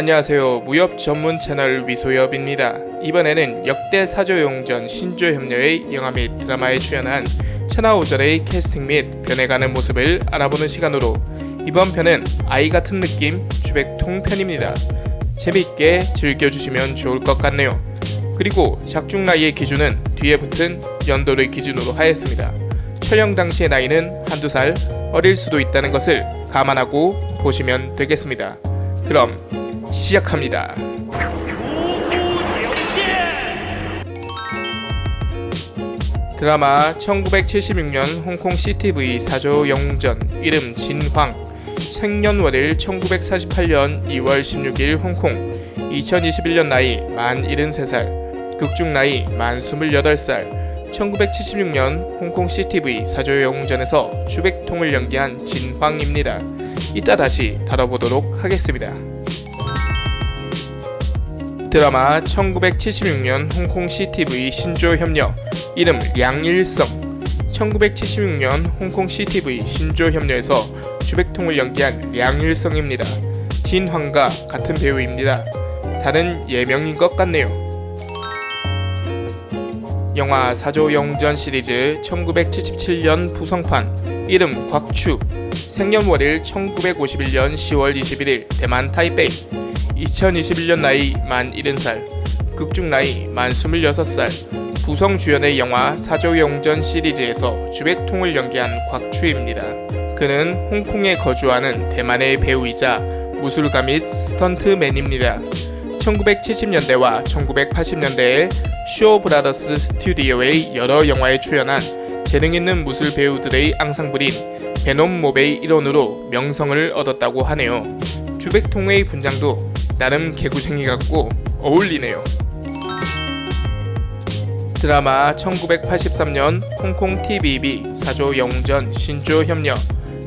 안녕하세요. 무협 전문 채널 위소엽입니다. 이번에는 역대 사조용전 신조협녀의 영화 및 드라마에 출연한 천하오절의 캐스팅 및 변해가는 모습을 알아보는 시간으로 이번 편은 아이 같은 느낌 주백통 편입니다. 재미있게 즐겨주시면 좋을 것 같네요. 그리고 작중 나이의 기준은 뒤에 붙은 연도를 기준으로 하였습니다. 촬영 당시의 나이는 한두 살 어릴 수도 있다는 것을 감안하고 보시면 되겠습니다. 그럼 시작합니다. 드라마 1976년 홍콩 CTV 사조 영웅전 이름 진황 생년월일 1948년 2월 16일 홍콩 2021년 나이 만 73살 극중 나이 만 28살 1976년 홍콩 CTV 사조 영웅전에서 주백통을 연기한 진황입니다. 이따 다시 다뤄보도록 하겠습니다. 드라마 1976년 홍콩 CTV 신조 협녀 이름 양일성 1976년 홍콩 CTV 신조 협녀에서 주백통을 연기한 양일성입니다. 진황과 같은 배우입니다. 다른 예명인 것 같네요. 영화 사조 영전 시리즈 1977년 부성판 이름 곽추 생년월일 1951년 10월 21일 대만 타이베이 2021년 나이 만 70살 극중 나이 만 26살 부성 주연의 영화 사조영전 시리즈에서 주백통을 연기한 곽추입니다. 그는 홍콩에 거주하는 대만의 배우이자 무술가 및 스턴트맨입니다. 1970년대와 1980년대에 쇼 브라더스 스튜디오의 여러 영화에 출연한 재능 있는 무술 배우들의 앙상블인 베놈 몹의 일원으로 명성을 얻었다고 하네요. 주백통의 분장도 나름 개구쟁이 같고 어울리네요. 드라마 1983년 홍콩 TVB 사조 영전 신조 협녀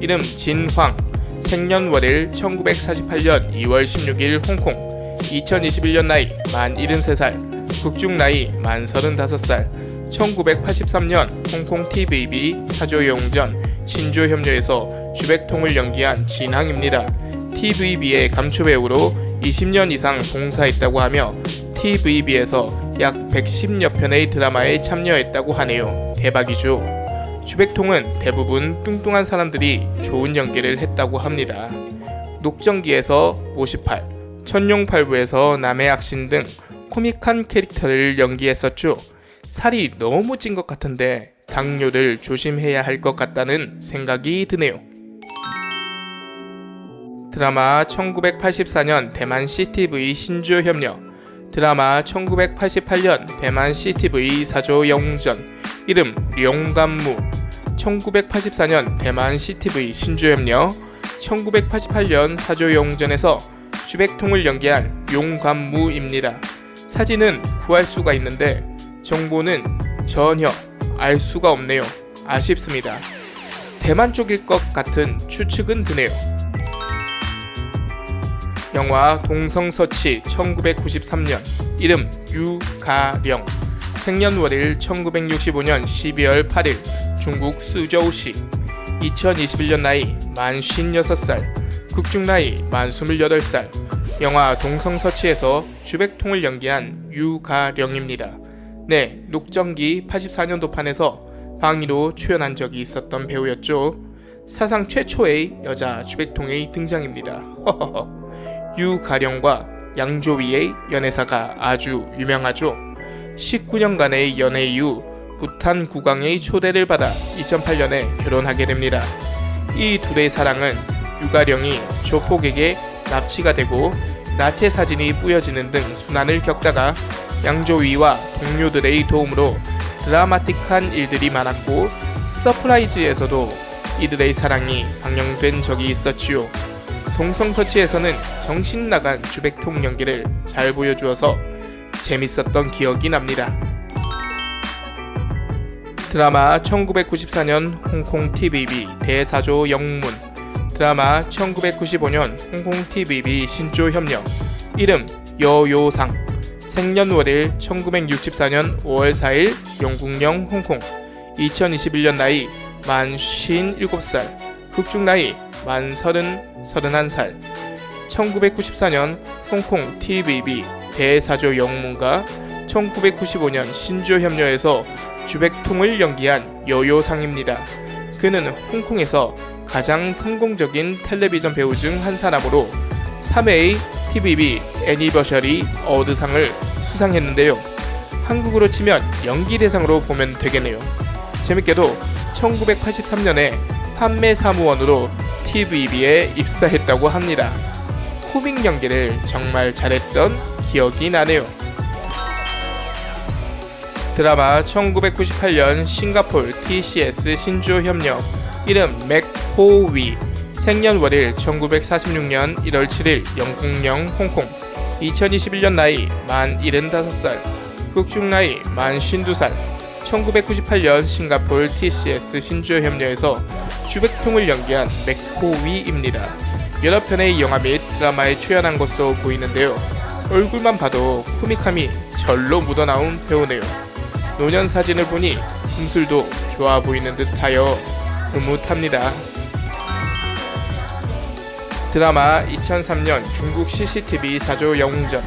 이름 진황. 생년월일 1948년 2월 16일 홍콩. 2021년 나이 만 73살. 극중 나이 만 35살. 1983년 홍콩 TVB 사조 영전 신조 협녀에서 주백통을 연기한 진항입니다. TVB의 감초 배우로 20년 이상 봉사했다고 하며 TVB에서 약 110여 편의 드라마에 참여했다고 하네요. 대박이죠. 주백통은 대부분 뚱뚱한 사람들이 좋은 연기를 했다고 합니다. 녹정기에서 58, 천룡팔부에서 남의 악신 등 코믹한 캐릭터를 연기했었죠. 살이 너무 찐 것 같은데 당뇨를 조심해야 할 것 같다는 생각이 드네요. 드라마 1984년 대만 CTV 신조 협녀 드라마 1988년 대만 CTV 사조 영웅전 이름 룡감무 1984년 대만 CTV 신조 협녀 1988년 사조 영웅전에서 주백통을 연기한 용감무입니다. 사진은 구할 수가 있는데 정보는 전혀 알 수가 없네요. 아쉽습니다. 대만 쪽일 것 같은 추측은 드네요. 영화 동성서치 1993년 이름 유가령 생년월일 1965년 12월 8일 중국 수저우시 2021년 나이 만 56살 극중 나이 만 28살 영화 동성서치에서 주백통을 연기한 유가령입니다. 네, 녹정기 84년도 판에서 방위로 출연한 적이 있었던 배우였죠. 사상 최초의 여자 주백통의 등장입니다. 유가령과 양조위의 연애사가 아주 유명하죠. 19년간의 연애 이후 부탄 국왕의 초대를 받아 2008년에 결혼하게 됩니다. 이 둘의 사랑은 유가령이 조폭에게 납치가 되고 나체 사진이 뿌여지는 등 순환을 겪다가 양조위와 동료들의 도움으로 드라마틱한 일들이 많았고 서프라이즈에서도 이들의 사랑이 방영된 적이 있었지요. 동성서치에서는 정신 나간 주백통 연기를 잘 보여주어서 재밌었던 기억이 납니다. 드라마 1994년 홍콩 TVB 대사조 영문 드라마 1995년 홍콩 TVB 신조 협력 이름 여요상 생년월일 1964년 5월 4일 영국령 홍콩 2021년 나이 만 57살 극중 나이 만 30, 31살 1994년 홍콩 TVB 대사조 영문과 1995년 신조 협녀에서 주백통을 연기한 여요상입니다. 그는 홍콩에서 가장 성공적인 텔레비전 배우 중 한 사람으로 3회의 TVB 애니버셔리 어워드상을 수상했는데요. 한국으로 치면 연기 대상으로 보면 되겠네요. 재밌게도 1983년에 판매 사무원으로 TVB에 입사했다고 합니다. 코믹 연기를 정말 잘했던 기억이 나네요. 드라마 1998년 싱가폴 TCS 신조 협력 이름 맥호위 생년월일 1946년 1월 7일 영국령 홍콩 2021년 나이 만 75살 흑중 나이 만 52살 1998년 싱가폴 TCS 신조 협력에서 주백 통을 연기한 맥호위입니다. 여러 편의 영화 및 드라마에 출연한 것으로 보이는데요. 얼굴만 봐도 코믹함이 절로 묻어나온 배우네요. 노년 사진을 보니 금술도 좋아 보이는 듯하여 흐뭇합니다. 드라마 2003년 중국 CCTV 사조 영웅전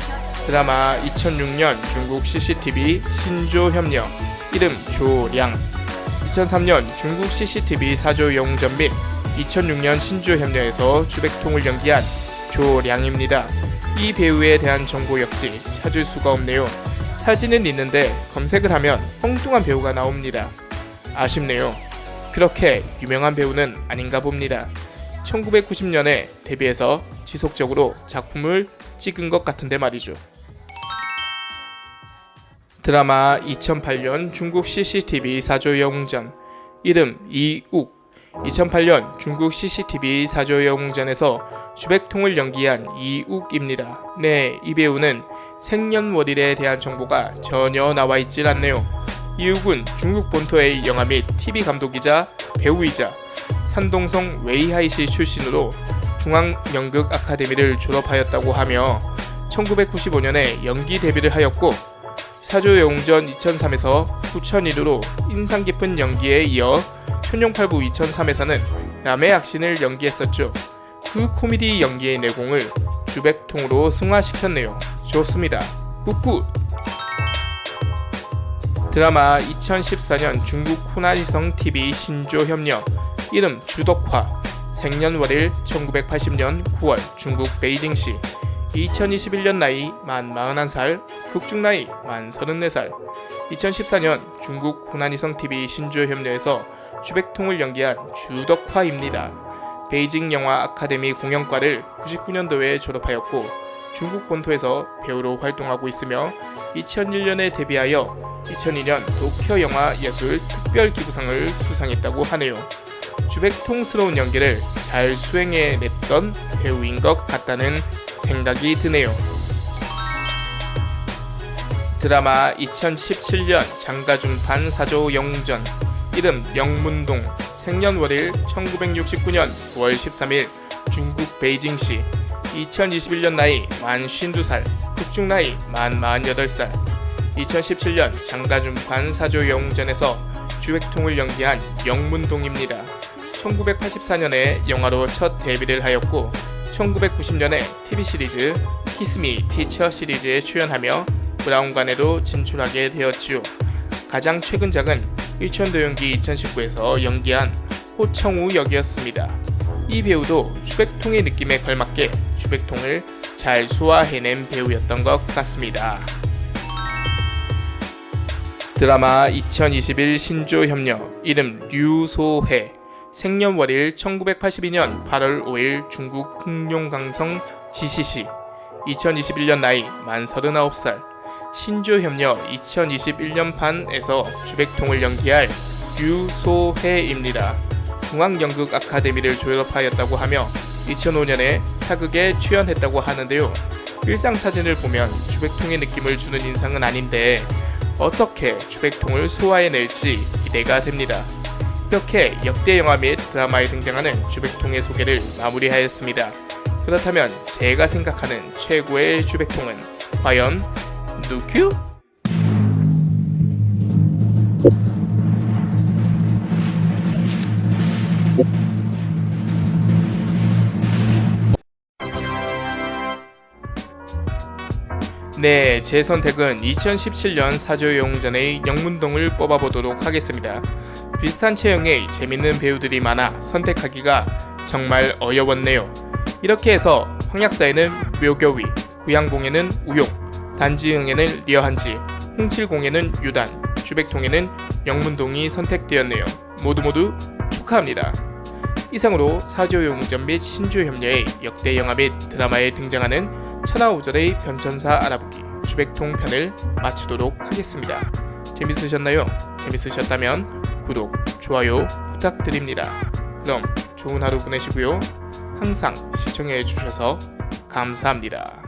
드라마 2006년 중국 CCTV 신조 협력 이름 조량 2003년 중국 CCTV 사조 영웅전 및 2006년 신조 협력에서 주백통을 연기한 조량입니다. 이 배우에 대한 정보 역시 찾을 수가 없네요. 사진은 있는데 검색을 하면 엉뚱한 배우가 나옵니다. 아쉽네요. 그렇게 유명한 배우는 아닌가 봅니다. 1990년에 데뷔해서 지속적으로 작품을 찍은 것 같은데 말이죠. 드라마 2008년 중국 CCTV 사조 영웅전 이름 이욱 2008년 중국 CCTV 사조 영웅전에서 주백통을 연기한 이욱입니다. 네, 이 배우는 생년월일에 대한 정보가 전혀 나와 있질 않네요. 이욱은 중국 본토의 영화 및 TV 감독이자 배우이자 산동성 웨이하이시 출신으로 중앙연극 아카데미를 졸업하였다고 하며 1995년에 연기 데뷔를 하였고 사조 영웅전 2003에서 후천이루로 인상 깊은 연기에 이어 천룡팔부 2003에서는 남의 악신을 연기했었죠. 그 코미디 연기의 내공을 주백통으로 승화시켰네요. 좋습니다. 굿굿! 드라마 2014년 중국 후나니성 TV 신조 협력 이름 주덕화 생년월일 1980년 9월 중국 베이징시 2021년 나이 만 41살 극중 나이 만 34살 2014년 중국 후나니성 TV 신조 협력에서 주백통을 연기한 주덕화입니다. 베이징 영화 아카데미 공연과를 99년도에 졸업하였고 중국 본토에서 배우로 활동하고 있으며 2001년에 데뷔하여 2002년 도쿄 영화 예술 특별기구상을 수상했다고 하네요. 주백통스러운 연기를 잘 수행해 냈던 배우인 것 같다는 생각이 드네요. 드라마 2017년 장가준판 사조 영웅전 이름 영문동 생년월일 1969년 9월 13일 중국 베이징시 2021년 나이 만 52살 극중 나이 만 48살 2017년 장가준판 사조 영웅전에서 주획통을 연기한 영문동입니다. 1984년에 영화로 첫 데뷔를 하였고 1990년에 TV 시리즈 키스미 티처 시리즈에 출연하며 브라운관에도 진출하게 되었지요. 가장 최근작은 일천도연기 2019에서 연기한 호청우 역이었습니다. 이 배우도 주백통의 느낌에 걸맞게 주백통을 잘 소화해낸 배우였던 것 같습니다. 드라마 2021 신조 협력 이름 류소회 생년월일 1982년 8월 5일 중국 흑룡강성 지시시 2021년 나이 만 39살 신조협력 2021년 판에서 주백통을 연기할 유소혜입니다. 중앙연극 아카데미를 졸업하였다고 하며 2005년에 사극에 출연했다고 하는데요. 일상 사진을 보면 주백통의 느낌을 주는 인상은 아닌데 어떻게 주백통을 소화해낼지 기대가 됩니다. 이렇게 역대 영화 및 드라마에 등장하는 주백통의 소개를 마무리하였습니다. 그렇다면 제가 생각하는 최고의 주백통은 과연 누큐? 네, 제 선택은 2017년 사조영전의 영문동을 뽑아보도록 하겠습니다. 비슷한 체형의 재밌는 배우들이 많아 선택하기가 정말 어려웠네요. 이렇게 해서 황약사에는 묘교위, 구양봉에는 우용, 단지응에는 리어한지, 홍칠공에는 유단, 주백통에는 영문동이 선택되었네요. 모두 모두 축하합니다. 이상으로 사조용전 및 신조협녀의 역대 영화 및 드라마에 등장하는 천하오절의 변천사 알아보기 주백통 편을 마치도록 하겠습니다. 재밌으셨나요? 재밌으셨다면 구독, 좋아요 부탁드립니다. 그럼 좋은 하루 보내시고요. 항상 시청해 주셔서 감사합니다.